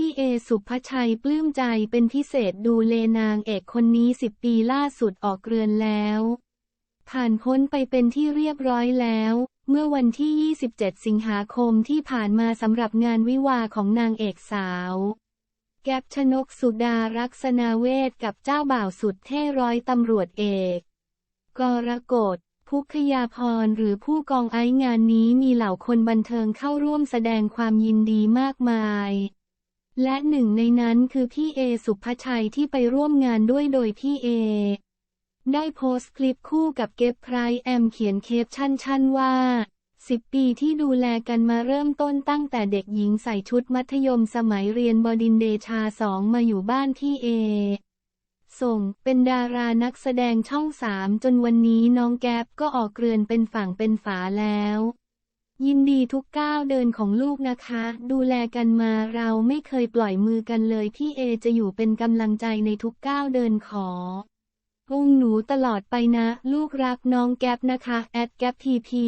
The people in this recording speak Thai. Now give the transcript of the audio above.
พี่เอสุภชัยปลื้มใจเป็นพิเศษดูเลนางเอกคนนี้สิบปีล่าสุดออกเรือนแล้ว ผ่านพ้นไปเป็นที่เรียบร้อยแล้ว เมื่อวันที่ 27 สิงหาคมที่ผ่านมาสำหรับงานวิวาของนางเอกสาว แก๊ปชนกสุดารักษนาเวทกับเจ้าบ่าวสุดเท่ร้อยตำรวจเอก กรกฎพุคยาพรหรือผู้กองไอ้งานนี้มีเหล่าคนบันเทิงเข้าร่วมแสดงความยินดีมากมาย และหนึ่งในนั้นคือพี่เอสุภชัยที่ไปร่วมงานด้วยโดยพี่เอ ได้โพสต์คลิปคู่กับเก็บไพรแอมเขียนเคปชั่นชั่นว่า10ปีที่ดูแลกันมาเริ่มต้นตั้งแต่เด็กหญิงใส่ชุดมัธยมสมัยเรียนบดินเดชาสองมาอยู่บ้านพี่เอ ส่งเป็นดารานักแสดงช่องสามจนวันนี้น้องแก๊ปก็ออกเกรือนเป็นฝั่งเป็นฝาแล้ว ยินดีทุกก้าวเดินของลูกนะคะ ดูแลกันมาเราไม่เคยปล่อยมือกันเลยพี่เอจะอยู่เป็นกำลังใจในทุกก้าวเดินขอองหนูตลอดไปนะ ลูกรักน้องแก๊ปนะคะ แอดแก๊ปทีพี